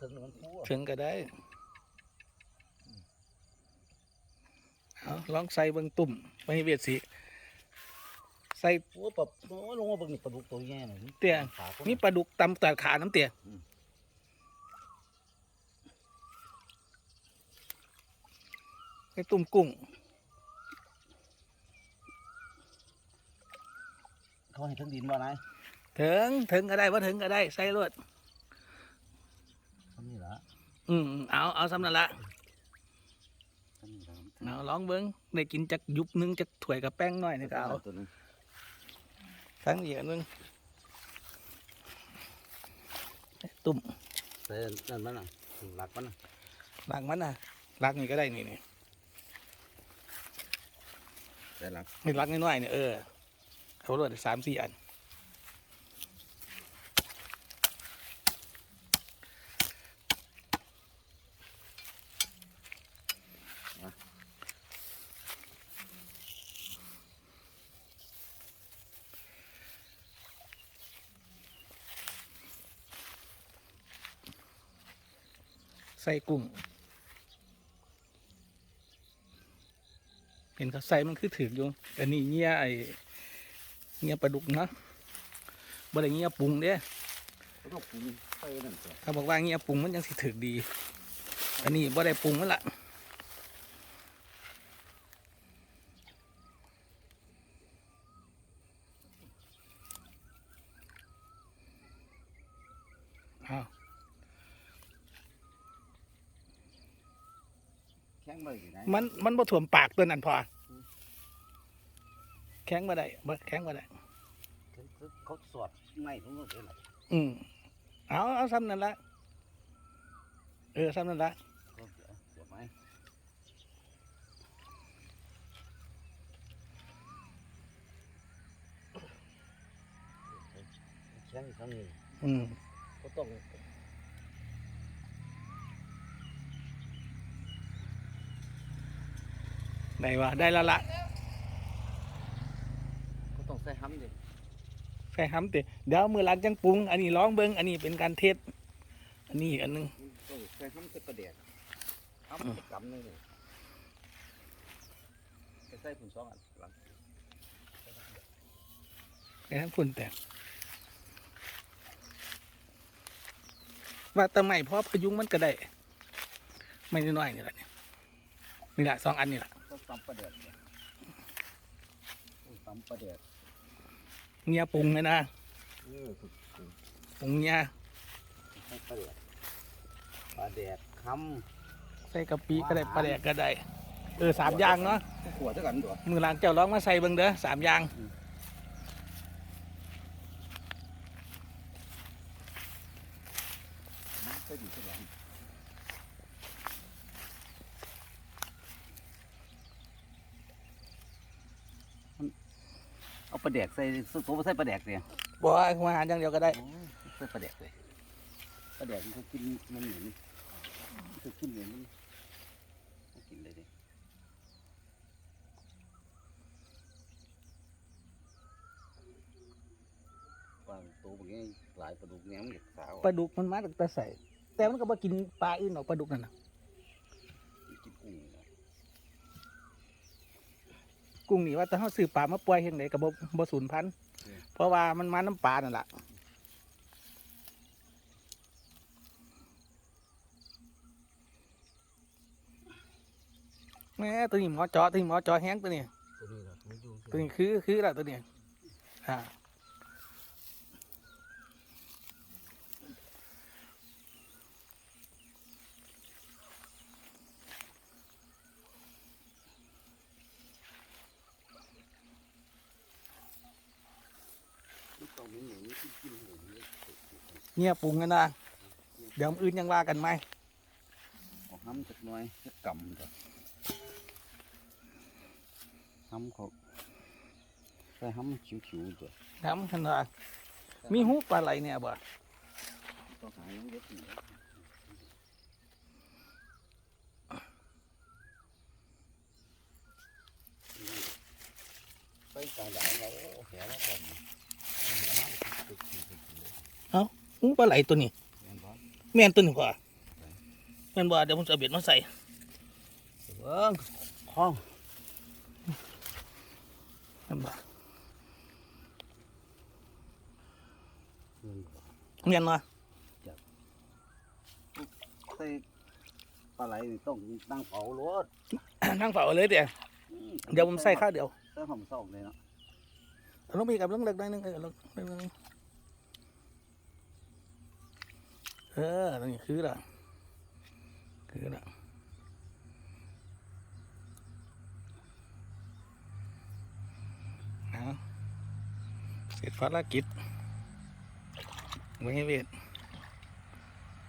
ถึงมันคู่ถึงก็ได้เอาลองใส่เบิ่งตุ่มไปเวียดสิใส่โอ้ปลาโอ้ลงมาเบิ่งนี่ปลาดุกตัวใหญ่หน่อยเตี้ยขาคนมีปลาดุกตำตัดขาน้ำเตี้ยไอ้ตุ่มกุ้งเขาให้ถึงดินบ่นายถึงถึงก็ได้ว่าถึงก็ได้ใส่รวดทำนี่ละ อืมเอาเอาสำนันละทำนี่ละเอาลองเบิ้งได้กินจักยุบหนึงจักถ้วยกับแป้งหน่อยนี่ก็เอาตัวนึงทั้งอีกอันหนึงตุ่มแต่นั่นมันน่ะหลักมันน่ะหลังมันน่ะหลักนี่ก็ได้นี่นี่แต่หลักนี่หลักน้อยๆเนี่ยเออเอารวดสามสี่อัน ส่กุ้ง เห็นเขาใส่มันคือถือกอยู่อันนี้เงี้ยไอเงี้ยปลาดุกเนาะบ่ได้เงี้ยปรุงเด้เขาต้องปรุงไปนั่นตัวเขาบอกว่าเงี้ยปรุงมันยังสิถือกดี อันนี้บ่ได้ปรุงมันละอ้าว ข็งไปอยู่ไหนมันมันบ่ถ่วมปากตัวนั้นพอ แข็งมาได้บ่แข็งมาได้คือเขาสอดไม่ทุกคนเลยล่ะอืมเอาเอาซ้ำนั่นละเออซ้ำนั่นละเขาเสียเสียไหมแข็งครั้งนี้อืมก็ต้อง ได้ว่าได้และละก็ต้องใส่ห้ำดิใส่ห้ำติเดี๋ยวมือหลังจังปรุง อันนี้ร้องเบิงอันนี้เป็นการเทสอันนี้อีกอันหนึงต้องใส่ห้ำใส่ประเดี๋ยวห้ำจะกำนึงเลยไปใส่ผุนสองอันหลังไอ้ทั้งคุณแต่ว่าแตะไม่พอพยุงมันก็ได้ ไม่น้อยๆนี่แหละเนี่ยนี่แหละสองอันนี่แหละต้องตำประเดี๋ยวเนี่ยต้องตำประเดี๋ยวเงียปรุงเลยนะเออถูกปรุงเงียใส่ประเดี๋ยวประเดี๋ยวคใส่กะปิก็ได้ปลาแดกก็ได้ เออสามอย่างเนาะำขวดเท่ากันตัวมือหลังเจ้าร้องมาใส่เบิงเด้อสามอย่างใส่ดีเท่ากัน เอาประเดี๋ยวใส่ตัวใส่ประเดี๋ยวเนี่ยบอกว่าหัวอาหารอย่างเดียวก็ได้โอ้ยใส่ประเดี๋ยวเลยประเดี๋ยวมันก็กินมันเหมือนมันก็กินเหมือนมันกินเลยดิวางตัวแบบนี้หลายปลาดุกเนี้ยมันเด็กสาวปลาดุกมันมาตั้งแต่ใส่แต่มันก็บ่กินปลาอื่นหรอกปลาดุกนั่นน่ะกินกุ้งนี่นะ กุ้งนี่ว่าแต่เขาซื้อปลามาปล่อยเห็นไหนกับบ่บ่สูญพันธุ์เพราะว่ามันมาน้ำปลานั่นแหละแม่ตัวนี้หมอเจาะตัวนี้หมอเจาะแห้งตัวนี้ตัวนี้นะไม่ยุ่งตัวนี้คือคือละตัวนี้อ่า ต้องมีหนูนี่กินกินหนูนี่ เงียปรุงกันนะเดี๋ยวมื้ออื่นยังว่ากันไหมออกห้ำจักหน่อยจะกำจ้ะห้ำเขาใส่ห้ำชิวๆจ้ะทำขนาดมีหูปลาไหลเนี่ยบ่ต้องหาอย่างเด็ดนี่ไปกลางด่างเราโอ้แหแล้วก่อน หูปลาไหลตัวนี้เห็นบ่แม่นตัวหนึ่งกว่าแม่นว่าเดี๋ยวผมจะเอาเบ็ดมาใส่เบิ้งคล้องแม่นบ่แม่นว่าใส่ปลาไหลนี่ต้องนั่งเผารถนั่งเฝ้าเลยเดี๋ยวเดี๋ยวผมใส่ข้าวเดียวใส่หอมซอกเลยเนาะเอาลงไปกับลงเล็กได้นึงเออลงเล็กนึง เออนี่คือละคือละเอาเสร็จภารกิจไว้ให้เวท